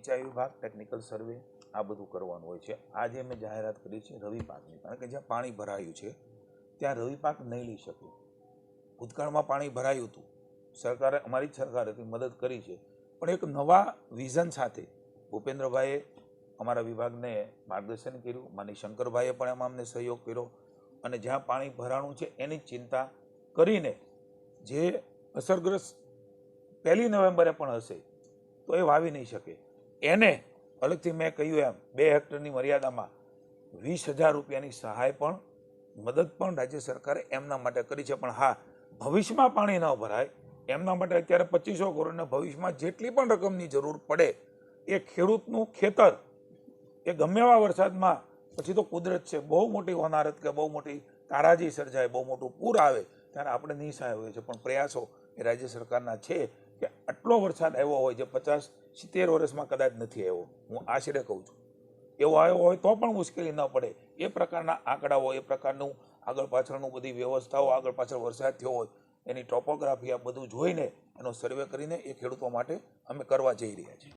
સિંચાઈ વિભાગ ટેકનિકલ સર્વે આ બધું કરવાનું હોય છે. આજે મેં જાહેરાત કરી છે રવિ પાકની. કારણ કે જ્યાં પાણી ભરાયું છે, ત્યાં રવિ પાક નહીં લઈ શકે ભૂતકાળમાં પાણી ભરાયું હતું. સરકારે, અમારી જ સરકારે મદદ કરી છે. પણ એક નવા વિઝન સાથે ભૂપેન્દ્રભાઈએ અમારા વિભાગને માર્ગદર્શન કર્યું. માની શંકરભાઈએ પણ એમાં અમને સહયોગ કર્યો. અને જ્યાં પાણી ભરાણું છે, એની ચિંતા કરીને જે અસરગ્રસ્ત પહેલી નવેમ્બરે પણ હશે, તો એ વાવી નહીં શકે. એને અલગથી મેં કહ્યું એમ, બે હેક્ટરની મર્યાદામાં વીસ હજાર રૂપિયાની સહાય પણ, મદદ પણ રાજ્ય સરકારે એમના માટે કરી છે. પણ હા, ભવિષ્યમાં પાણી ન ભરાય, એમના માટે અત્યારે પચીસો કરોડને ભવિષ્યમાં જેટલી પણ રકમની જરૂર પડે, એ ખેડૂતનું ખેતર, એ ગમે એવા વરસાદમાં, પછી તો કુદરત છે. બહુ મોટી હોનારત કે બહુ મોટી તારાજી સર્જાય, બહુ મોટું પૂર આવે, ત્યારે આપણે નિસહાય હોય છે પણ પ્રયાસો એ રાજ્ય સરકારના છે. કે આટલો વરસાદ આવ્યો હોય જે પચાસ સિત્તેર વર્ષમાં કદાચ નથી આવ્યો? હું આશરે કહું છું. એવો આવ્યો હોય તો પણ મુશ્કેલી ન પડે. એ પ્રકારના આંકડાઓ, એ પ્રકારનું આગળ પાછળનું બધી વ્યવસ્થાઓ, આગળ પાછળ વરસાદ થયો હોય, એની ટોપોગ્રાફી આ બધું જોઈને એનો સર્વે કરીને એ ખેડૂતો માટે અમે કરવા જઈ રહ્યા છીએ.